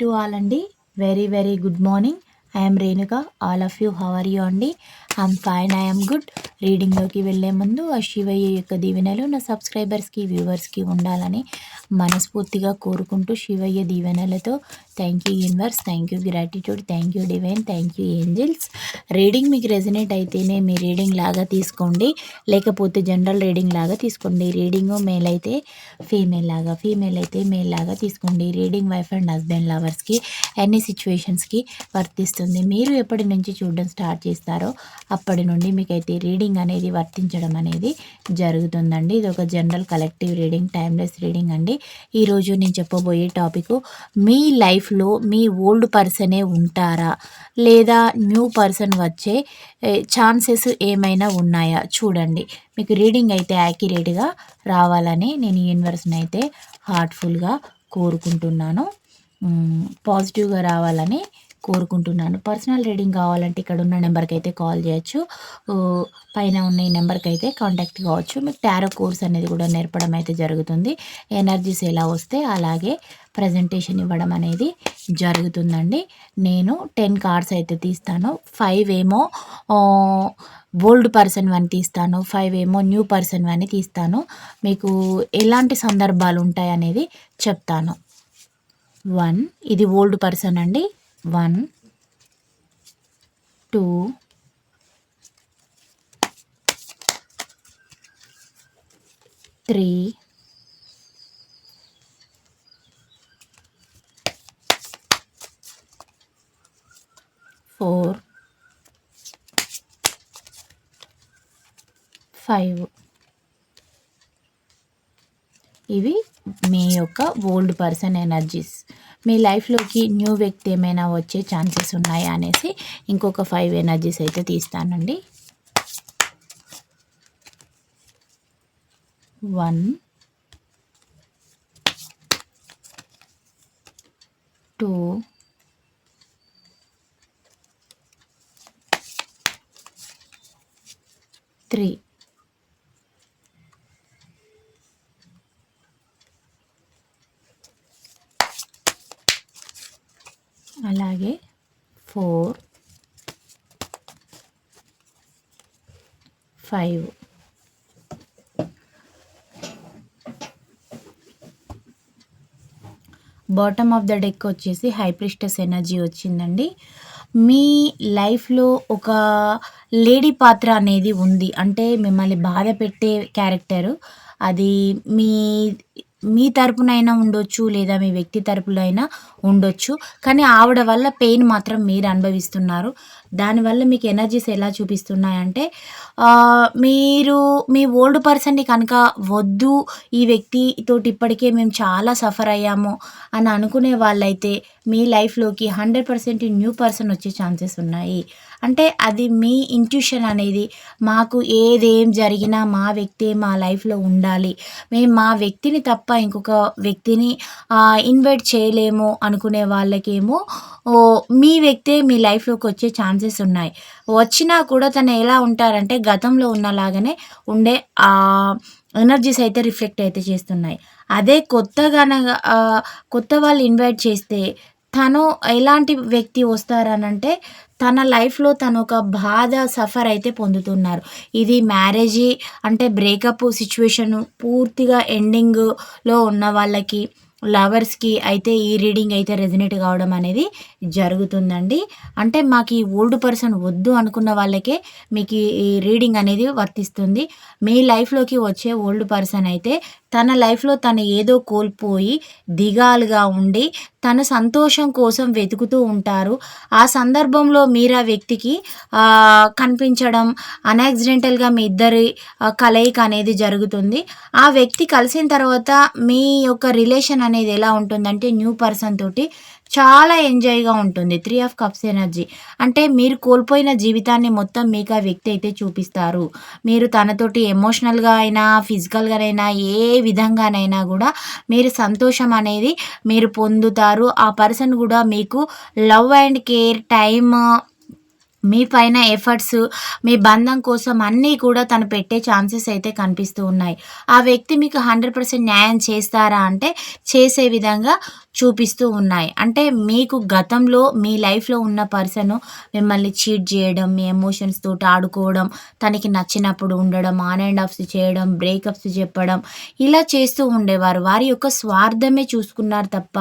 To all అండి. Very very good morning. I'm Renuka all of you how are you అండి I'm fine I'm good రీడింగ్లోకి వెళ్ళే ముందు ఆ శివయ్య యొక్క దీవెనలు నా సబ్స్క్రైబర్స్కి వ్యూవర్స్కి ఉండాలని మనస్ఫూర్తిగా కోరుకుంటూ శివయ్య దీవెనలతో thank you universe thank you gratitude thank you divine thank you angels reading మీకు రెజినేట్ అయితేనే మీ రీడింగ్ లాగా తీసుకోండి. లేకపోతే జనరల్ రీడింగ్ లాగా తీసుకోండి. రీడింగ్ మేల్ అయితే ఫీమేల్ లాగా ఫీమేల్ అయితే మేల్ లాగా తీసుకోండి. రీడింగ్ వైఫ్ అండ్ హస్బెండ్ లవర్స్కి ఎన్ని సిచ్యువేషన్స్కి వర్తిస్తుంది. మీరు ఎప్పటి నుంచి చూడడం స్టార్ట్ చేస్తారో అప్పటి నుండి మీకైతే రీడింగ్ అనేది వర్తించడం అనేది జరుగుతుందండి. ఇది ఒక general collective reading timeless reading అండి. ఈరోజు నేను చెప్పబోయే టాపిక్ మీ లైఫ్లో మీ ఓల్డ్ పర్సనే ఉంటారా? లేదా న్యూ పర్సన్ వచ్చే ఛాన్సెస్ ఏమైనా ఉన్నాయా? చూడండి. మీకు రీడింగ్ అయితే యాక్యురేట్గా రావాలని నేను యూనివర్స్ని అయితే హార్ట్ఫుల్గా కోరుకుంటున్నాను. పాజిటివ్గా రావాలని కోరుకుంటున్నాను. పర్సనల్ రీడింగ్ కావాలంటే ఇక్కడ ఉన్న నెంబర్కి అయితే కాల్ చేయొచ్చు. పైన ఉన్న ఈ నెంబర్కి అయితే కాంటాక్ట్ కావచ్చు. మీకు టారో కోర్స్ అనేది కూడా నేర్పడం అయితే జరుగుతుంది. ఎనర్జీస్ ఎలా వస్తే అలాగే ప్రజెంటేషన్ ఇవ్వడం అనేది జరుగుతుందండి. నేను టెన్ కార్డ్స్ అయితే తీస్తాను. ఫైవ్ ఏమో ఓల్డ్ పర్సన్ వన్ తీస్తాను. ఫైవ్ ఏమో న్యూ పర్సన్ వన్ తీస్తాను. మీకు ఎలాంటి సందర్భాలు ఉంటాయి అనేది చెప్తాను. వన్ ఇది ఓల్డ్ పర్సన్ అండి. One two three four five. ఇవి మీ యొక్క ఓల్డ్ పర్సన్ ఎనర్జీస్. మీ లైఫ్లోకి న్యూ వ్యక్తి ఏమైనా వచ్చే ఛాన్సెస్ ఉన్నాయా అనేసి ఇంకొక ఫైవ్ ఎనర్జీస్ అయితే తీస్తానండి. One two three. అలాగే four five. Bottom of the deck వచ్చేసి హైప్రిస్టస్ ఎనర్జీ వచ్చిందండి. మీ లైఫ్లో ఒక లేడీ పాత్ర అనేది ఉంది. అంటే మిమ్మల్ని బాధ పెట్టే క్యారెక్టరు. అది మీ మీ తరపునైనా ఉండొచ్చు లేదా మీ వ్యక్తి తరపులో అయినా ఉండొచ్చు. కానీ ఆవిడ వల్ల పెయిన్ మాత్రం మీరు అనుభవిస్తున్నారు. దానివల్ల మీకు ఎనర్జీస్ ఎలా చూపిస్తున్నాయంటే మీరు మీ ఓల్డ్ పర్సన్ని కనుక వద్దు ఈ వ్యక్తితోటి ఇప్పటికే మేము చాలా సఫర్ అయ్యాము అని అనుకునే వాళ్ళైతే మీ లైఫ్లోకి హండ్రెడ్ పర్సెంట్ న్యూ పర్సన్ వచ్చే ఛాన్సెస్ ఉన్నాయి. అంటే అది మీ ఇంట్యూషన్ అనేది మాకు ఏదేం జరిగినా మా వ్యక్తి మా లైఫ్లో ఉండాలి. మేము మా వ్యక్తిని తప్ప ఇంకొక వ్యక్తిని ఇన్వైట్ చేయలేము అనుకునే వాళ్ళకేమో మీ వ్యక్తే మీ లైఫ్లోకి వచ్చే ఛాన్సెస్ ఉన్నాయి. వచ్చినా కూడా తను ఎలా ఉంటారంటే గతంలో ఉన్నలాగానే ఉండే ఎనర్జీస్ అయితే రిఫ్లెక్ట్ అయితే చేస్తున్నాయి. అదే కొత్తగా కొత్త వాళ్ళు ఇన్వైట్ చేస్తే తను ఎలాంటి వ్యక్తి వస్తారనంటే తన లైఫ్లో తను ఒక బాధ సఫర్ అయితే పొందుతున్నారు. ఇది మ్యారేజీ అంటే బ్రేకప్ సిచ్యువేషన్ పూర్తిగా ఎండింగ్లో ఉన్న వాళ్ళకి లవర్స్కి అయితే ఈ రీడింగ్ అయితే రెజినేట్ కావడం అనేది జరుగుతుందండి. అంటే మాకు ఈ ఓల్డ్ పర్సన్ వద్దు అనుకున్న వాళ్ళకే మీకు ఈ రీడింగ్ అనేది వర్తిస్తుంది. మీ లైఫ్లోకి వచ్చే ఓల్డ్ పర్సన్ అయితే తన లైఫ్లో తను ఏదో కోల్పోయి దిగాలుగా ఉండి తన సంతోషం కోసం వెతుకుతూ ఉంటారు. ఆ సందర్భంలో మీరు ఆ వ్యక్తికి కనిపించడం అన్యాక్సిడెంటల్గా మీ ఇద్దరి కలయిక అనేది జరుగుతుంది. ఆ వ్యక్తి కలిసిన తర్వాత మీ యొక్క రిలేషన్ అనేది ఎలా ఉంటుందంటే న్యూ పర్సన్ తోటి చాలా ఎంజాయ్గా ఉంటుంది. త్రీ ఆఫ్ కప్స్ ఎనర్జీ అంటే మీరు కోల్పోయిన జీవితాన్ని మొత్తం మీకు ఆ వ్యక్తి అయితే చూపిస్తారు. మీరు తనతోటి ఎమోషనల్గా అయినా ఫిజికల్గానైనా ఏ విధంగానైనా కూడా మీరు సంతోషం అనేది మీరు పొందుతారు. ఆ పర్సన్ కూడా మీకు లవ్ అండ్ కేర్ టైమ్ మీ పైన ఎఫర్ట్స్ మీ బంధం కోసం అన్నీ కూడా తను పెట్టే ఛాన్సెస్ అయితే కనిపిస్తూ ఉన్నాయి. ఆ వ్యక్తి మీకు హండ్రెడ్ పర్సెంట్ న్యాయం చేస్తారా అంటే చేసే విధంగా చూపిస్తూ ఉన్నాయి. అంటే మీకు గతంలో మీ లైఫ్లో ఉన్న పర్సన్ మిమ్మల్ని చీట్ చేయడం మీ ఎమోషన్స్ తోటి ఆడుకోవడం తనకి నచ్చినప్పుడు ఉండడం ఆన్ అండ్ ఆఫ్స్ చేయడం బ్రేకప్స్ చెప్పడం ఇలా చేస్తూ ఉండేవారు. వారి యొక్క స్వార్థమే చూసుకున్నారు తప్ప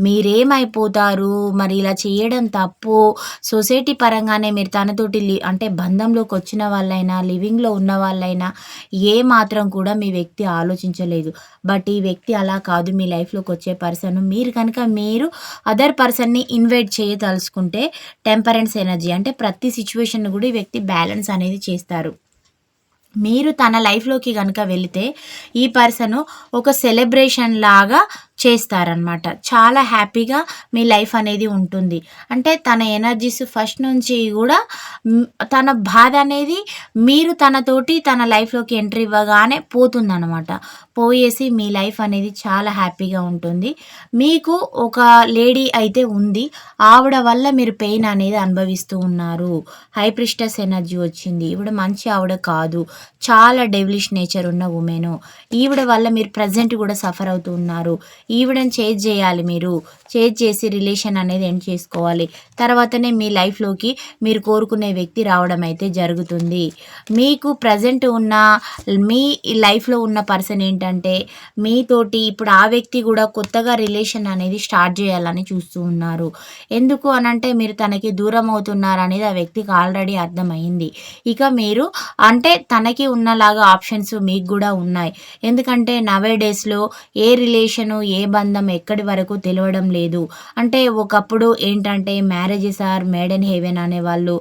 మీరేమైపోతారు? మరి ఇలా చేయడం తప్పు. సొసైటీ పరంగానే మీరు తనతోటి అంటే బంధంలోకి వచ్చిన వాళ్ళైనా లివింగ్లో ఉన్న వాళ్ళైనా ఏ మాత్రం కూడా మీ వ్యక్తి ఆలోచించలేదు. బట్ ఈ వ్యక్తి అలా కాదు. మీ లైఫ్లోకి వచ్చే పర్సన్ మీరు కనుక మీరు అదర్ పర్సన్ని ఇన్వైట్ చేయదలుచుకుంటే టెంపరెన్స్ ఎనర్జీ అంటే ప్రతి సిచ్యువేషన్ కూడా ఈ వ్యక్తి బ్యాలెన్స్ అనేది చేస్తారు. మీరు తన లైఫ్లోకి కనుక వెళితే ఈ పర్సన్ ఒక సెలబ్రేషన్ లాగా చేస్తారనమాట చాలా హ్యాపీగా మీ లైఫ్ అనేది ఉంటుంది. అంటే తన ఎనర్జీస్ ఫస్ట్ నుంచి కూడా తన బాధ అనేది మీరు తనతోటి తన లైఫ్లోకి ఎంట్రీ ఇవ్వగానే పోతుందనమాట పోయేసి మీ లైఫ్ అనేది చాలా హ్యాపీగా ఉంటుంది. మీకు ఒక లేడీ అయితే ఉంది. ఆవిడ వల్ల మీరు పెయిన్ అనేది అనుభవిస్తూ ఉన్నారు. హై ప్రిస్టస్ ఎనర్జీ వచ్చింది. ఈవిడ మంచి ఆవిడ కాదు. చాలా డెవిలిష్ నేచర్ ఉన్న ఉమెను. ఈవిడ వల్ల మీరు ప్రజెంట్ కూడా సఫర్ అవుతూ ఉన్నారు. ఈవిడని చేజ్ చేయాలి మీరు. చేజ్ చేసి రిలేషన్ అనేది ఎండ్ చేసుకోవాలి. తర్వాతనే మీ లైఫ్లోకి మీరు కోరుకునే వ్యక్తి రావడం అయితే జరుగుతుంది. మీకు ప్రజెంట్ ఉన్న మీ లైఫ్లో ఉన్న పర్సన్ ఏంటంటే మీతోటి ఇప్పుడు ఆ వ్యక్తి కూడా కొత్తగా రిలేషన్ అనేది స్టార్ట్ చేయాలని చూస్తూ ఉన్నారు. ఎందుకు అనంటే మీరు తనకి దూరం అవుతున్నారు అనేది ఆ వ్యక్తికి ఆల్రెడీ అర్థమైంది. ఇక మీరు అంటే తనకి ఉన్నలాగా ఆప్షన్స్ మీకు కూడా ఉన్నాయి. ఎందుకంటే నవే డేస్లో ఏ రిలేషను ఏ బంధం ఎక్కడి వరకు తెలియడం లేదు. అంటే ఒకప్పుడు ఏంటంటే marriages are made in heaven అనేవాళ్ళు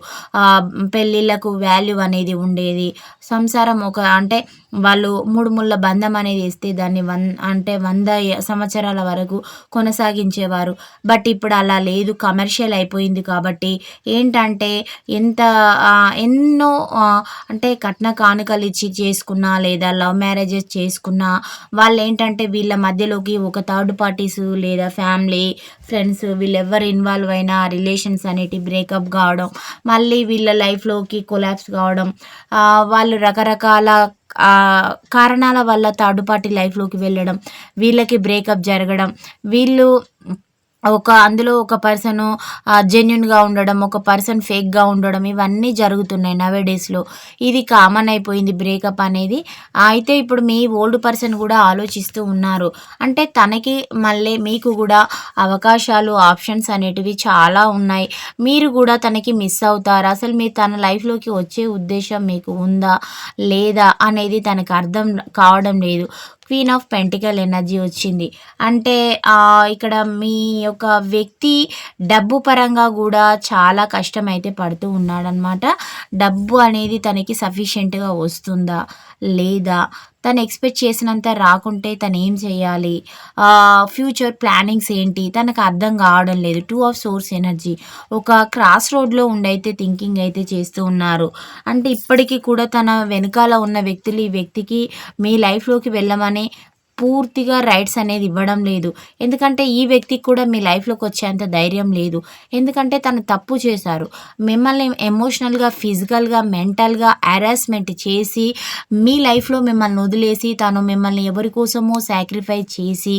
పెళ్ళిళ్ళకు వాల్యూ అనేది ఉండేది. సంసారం ఒక అంటే వాళ్ళు మూడు ముళ్ళ బంధం అనేది ఇస్తే దాన్ని వన్ అంటే వంద సంవత్సరాల వరకు కొనసాగించేవారు. బట్ ఇప్పుడు అలా లేదు కమర్షియల్ అయిపోయింది కాబట్టి ఏంటంటే ఎంత ఎన్నో అంటే కట్న కానుకలు ఇచ్చి చేసుకున్నా లేదా లవ్ మ్యారేజెస్ చేసుకున్నా వాళ్ళు ఏంటంటే వీళ్ళ మధ్యలోకి ఒక థర్డ్ పార్టీస్ లేదా ఫ్యామిలీ ఫ్రెండ్స్ వీళ్ళెవరు ఇన్వాల్వ్ అయినా రిలేషన్స్ అనేటి బ్రేకప్ కావడం మళ్ళీ వీళ్ళ లైఫ్లోకి కొలాప్స్ కావడం వాళ్ళు రకరకాల కారణాల వల్ల థర్డ్ పార్టీ లైఫ్లోకి వెళ్ళడం వీళ్ళకి బ్రేకప్ జరగడం వీళ్ళు ఒక అందులో ఒక పర్సను జెన్యున్గా ఉండడం ఒక పర్సన్ ఫేక్గా ఉండడం ఇవన్నీ జరుగుతున్నాయి నవే డేస్లో ఇది కామన్ అయిపోయింది బ్రేకప్ అనేది. అయితే ఇప్పుడు మీ ఓల్డ్ పర్సన్ కూడా ఆలోచిస్తూ ఉన్నారు. అంటే తనకి మళ్ళీ మీకు కూడా అవకాశాలు ఆప్షన్స్ అనేటివి చాలా ఉన్నాయి. మీరు కూడా తనకి మిస్ అవుతారు? అసలు మీరు తన లైఫ్లోకి వచ్చే ఉద్దేశం మీకు ఉందా? లేదా? అనేది తనకు అర్థం కావడం లేదు. క్వీన్ ఆఫ్ పెంటికల్ ఎనర్జీ వచ్చింది. అంటే ఇక్కడ మీ యొక్క వ్యక్తి డబ్బు పరంగా కూడా చాలా కష్టం అయితే పడుతూ ఉన్నాడనమాట డబ్బు అనేది తనకి సఫిషియెంట్గా వస్తుందా? లేదా? తను ఎక్స్పెక్ట్ చేసినంత రాకుంటే తను ఏం చేయాలి? ఫ్యూచర్ ప్లానింగ్స్ ఏంటి? తనకు అర్థం కావడం లేదు. టూ ఆఫ్ సోర్స్ ఎనర్జీ ఒక క్రాస్ రోడ్లో ఉండైతే థింకింగ్ అయితే చేస్తూ ఉన్నారు. అంటే ఇప్పటికీ కూడా తన వెనకాల ఉన్న వ్యక్తులు ఈ వ్యక్తికి మీ లైఫ్లోకి వెళ్ళమని పూర్తిగా రైట్స్ అనేది ఇవ్వడం లేదు. ఎందుకంటే ఈ వ్యక్తికి కూడా మీ లైఫ్లోకి వచ్చేంత ధైర్యం లేదు. ఎందుకంటే తను తప్పు చేశారు. మిమ్మల్ని ఎమోషనల్గా ఫిజికల్గా మెంటల్గా హెరాస్మెంట్ చేసి మీ లైఫ్లో మిమ్మల్ని వదిలేసి తను మిమ్మల్ని ఎవరి కోసమో సాక్రిఫైస్ చేసి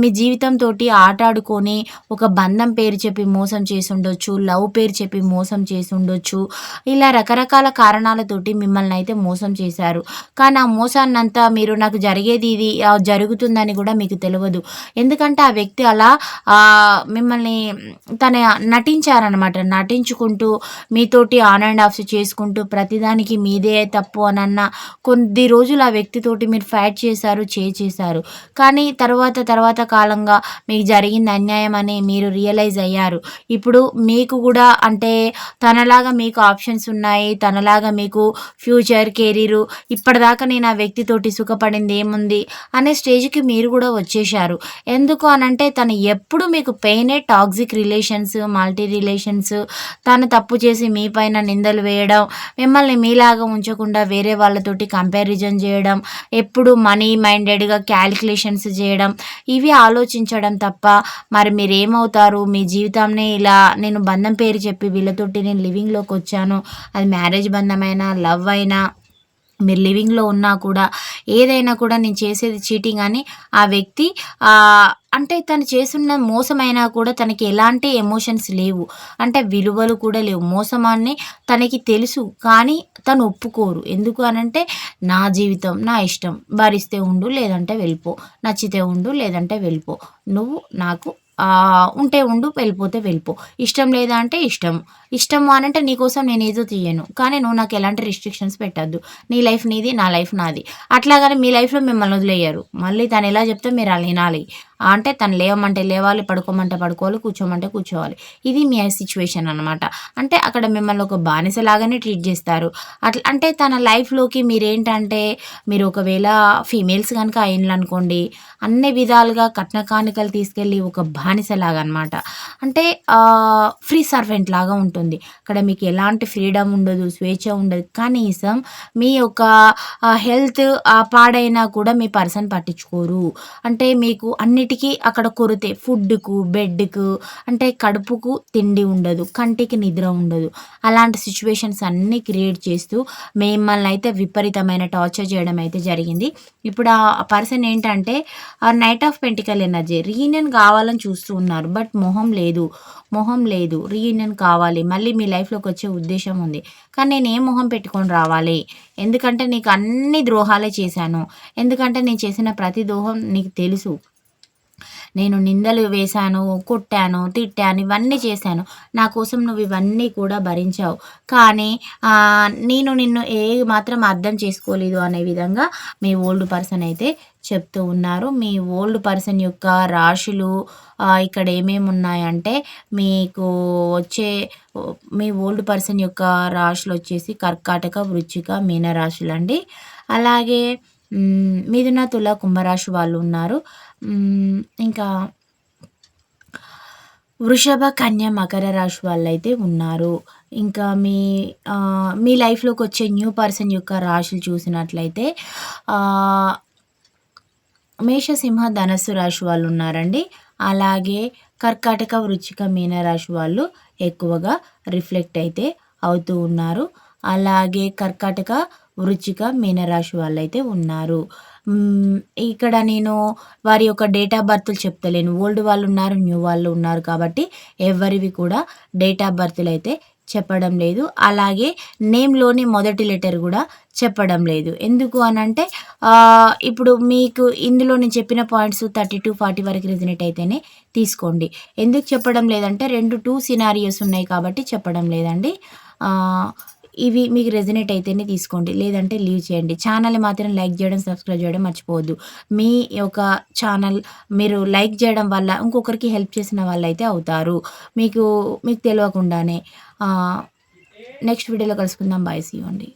మీ జీవితంతో ఆట ఆడుకొని ఒక బంధం పేరు చెప్పి మోసం చేసి ఉండొచ్చు లవ్ పేరు చెప్పి మోసం చేసి ఉండొచ్చు ఇలా రకరకాల కారణాలతోటి మిమ్మల్ని అయితే మోసం చేశారు. కానీ ఆ మోసాన్నంతా మీరు నాకు జరిగేది ఇది జరుగుతుందని కూడా మీకు తెలియదు. ఎందుకంటే ఆ వ్యక్తి అలా మిమ్మల్ని తన నటించారనమాట నటించుకుంటూ మీతోటి ఆన్ అండ్ ఆఫ్ చేసుకుంటూ ప్రతిదానికి మీదే తప్పు అని అన్న కొద్ది రోజులు ఆ వ్యక్తితోటి మీరు ఫైట్ చేశారు చేశారు. కానీ తర్వాత తర్వాత కాలంగా మీకు జరిగింది అన్యాయం అని మీరు రియలైజ్ అయ్యారు. ఇప్పుడు మీకు కూడా అంటే తనలాగా మీకు ఆప్షన్స్ ఉన్నాయి తనలాగా మీకు ఫ్యూచర్ కెరీరు ఇప్పటిదాకా నేను ఆ వ్యక్తితోటి సుఖపడింది ఏముంది అనే స్టేజ్కి మీరు కూడా వచ్చేసారు ఎందుకు అనంటే తను ఎప్పుడు మీకు పెయినే టాక్సిక్ రిలేషన్స్ మల్టీ రిలేషన్స్ తను తప్పు చేసి మీ పైన నిందలు వేయడం మిమ్మల్ని మీలాగా ఉంచకుండా వేరే వాళ్ళతోటి కంపారిజన్ చేయడం ఎప్పుడు మనీ మైండెడ్గా క్యాలిక్యులేషన్స్ చేయడం ఇవి ఆలోచించడం తప్ప మరి మీరు ఏమవుతారు మీ జీవితాన్ని ఇలా నేను బంధం పేరు చెప్పి వీళ్ళతోటి నేను లివింగ్లోకి వచ్చాను. అది మ్యారేజ్ బంధమైనా లవ్ అయినా మీరు లివింగ్లో ఉన్నా కూడా ఏదైనా కూడా నేను చేసేది చీటింగ్ అని ఆ వ్యక్తి అంటే తను చేస్తున్న మోసమైనా కూడా తనకి ఎలాంటి ఎమోషన్స్ లేవు. అంటే విలువలు కూడా లేవు. మోసమాన్ని తనకి తెలుసు కానీ తను ఒప్పుకోరు. ఎందుకు అనంటే నా జీవితం నా ఇష్టం. భరిస్తే ఉండు లేదంటే వెళ్ళిపో. నచ్చితే ఉండు లేదంటే వెళ్ళిపో. నువ్వు నాకు ఉంటే ఉండు వెళ్ళిపోతే వెళ్ళిపో. ఇష్టం లేదా అంటే ఇష్టం. ఇష్టం అనంటే నీకోసం నేను ఏదో తీయను. కానీ నువ్వు నాకు ఎలాంటి రిస్ట్రిక్షన్స్ పెట్టద్దు. నీ లైఫ్ నీది నా లైఫ్ నాది. అట్లాగని మీ లైఫ్లో మిమ్మల్ని వదిలేయరు. మళ్ళీ తను ఎలా చెప్తే మీరు అలా వినాలి. అంటే తను లేవమంటే లేవాలి పడుకోమంటే పడుకోవాలి కూర్చోమంటే కూర్చోవాలి. ఇది మీ సిచ్యువేషన్ అనమాట అంటే అక్కడ మిమ్మల్ని ఒక బానిసలాగానే ట్రీట్ చేస్తారు. అట్లా అంటే తన లైఫ్లోకి మీరేంటంటే మీరు ఒకవేళ ఫీమేల్స్ కనుక అయినలు అనుకోండి అన్ని విధాలుగా కట్న కానుకలు తీసుకెళ్ళి ఒక బా బానిసలాగా అనమాట అంటే ఫ్రీ సర్వెంట్ లాగా ఉంటుంది. అక్కడ మీకు ఎలాంటి ఫ్రీడమ్ ఉండదు స్వేచ్ఛ ఉండదు. కనీసం మీ యొక్క హెల్త్ పాడైనా కూడా మీ పర్సన్ పట్టించుకోరు. అంటే మీకు అన్నిటికీ అక్కడ కొరితే ఫుడ్కు బెడ్కు అంటే కడుపుకు తిండి ఉండదు కంటికి నిద్ర ఉండదు. అలాంటి సిచ్యువేషన్స్ అన్నీ క్రియేట్ చేస్తూ మిమ్మల్ని అయితే విపరీతమైన టార్చర్ చేయడం అయితే జరిగింది. ఇప్పుడు ఆ పర్సన్ ఏంటంటే knight of pentacle energy reunion కావాలని చూస్తూ ఉన్నారు బట్ మొహం లేదు. మొహం లేదు. రీయూనియన్ కావాలి. మళ్ళీ మీ లైఫ్లోకి వచ్చే ఉద్దేశం ఉంది. కానీ నేను ఏ మొహం పెట్టుకొని రావాలి? ఎందుకంటే నీకు అన్ని ద్రోహాలే చేశాను. ఎందుకంటే నేను చేసిన ప్రతి ద్రోహం నీకు తెలుసు. నేను నిందలు వేశాను కొట్టాను తిట్టాను ఇవన్నీ చేశాను. నా కోసం నువ్వు ఇవన్నీ కూడా భరించావు. కానీ నేను నిన్ను ఏ మాత్రం అర్థం చేసుకోలేదు అనే విధంగా మీ ఓల్డ్ పర్సన్ అయితే చెప్తూ ఉన్నారు. మీ ఓల్డ్ పర్సన్ యొక్క రాశులు ఇక్కడ ఏమేమి ఉన్నాయంటే మీకు వచ్చే మీ ఓల్డ్ పర్సన్ యొక్క రాశులు వచ్చేసి కర్కాటక వృచ్చిక మీన రాశులు అండి అలాగే మిథున తుల కుంభరాశి వాళ్ళు ఉన్నారు. ఇంకా వృషభ కన్య మకర రాశి వాళ్ళైతే ఉన్నారు. ఇంకా మీ మీ లైఫ్లోకి వచ్చే న్యూ పర్సన్ యొక్క రాశులు చూసినట్లయితే మేషసింహ ధనస్సు రాశి వాళ్ళు ఉన్నారండి. అలాగే కర్కాటక వృచ్చిక మీనరాశి వాళ్ళు ఎక్కువగా రిఫ్లెక్ట్ అయితే అవుతూ ఉన్నారు. అలాగే కర్కాటక వృచ్చిక మీనరాశి వాళ్ళైతే ఉన్నారు. ఇక్కడ నేను వారి యొక్క డేట్ ఆఫ్ బర్త్లు చెప్తలేను. ఓల్డ్ వాళ్ళు ఉన్నారు న్యూ వాళ్ళు ఉన్నారు కాబట్టి ఎవరివి కూడా డేట్ ఆఫ్ బర్త్లు అయితే చెప్పడం లేదు. అలాగే నేమ్లోని మొదటి లెటర్ కూడా చెప్పడం లేదు. ఎందుకు అని అంటే ఇప్పుడు మీకు ఇందులో నేను చెప్పిన పాయింట్స్ థర్టీ టు ఫార్టీ వరకు రిజనేట్ అయితేనే తీసుకోండి. ఎందుకు చెప్పడం లేదంటే రెండు టూ సినారియోస్ ఉన్నాయి కాబట్టి చెప్పడం లేదండి. ఇవి మీకు రెజినేట్ అయితేనే తీసుకోండి. లేదంటే లీవ్ చేయండి. ఛానల్ మాత్రం లైక్ చేయడం సబ్స్క్రైబ్ చేయడం మర్చిపోవద్దు. మీ యొక్క ఛానల్ మీరు లైక్ చేయడం వల్ల ఇంకొకరికి హెల్ప్ చేసిన వాళ్ళు అయితే అవుతారు. మీకు మీకు తెలియకుండానే నెక్స్ట్ వీడియోలో కలుసుకుందాం. బాయ్ సీ అండి.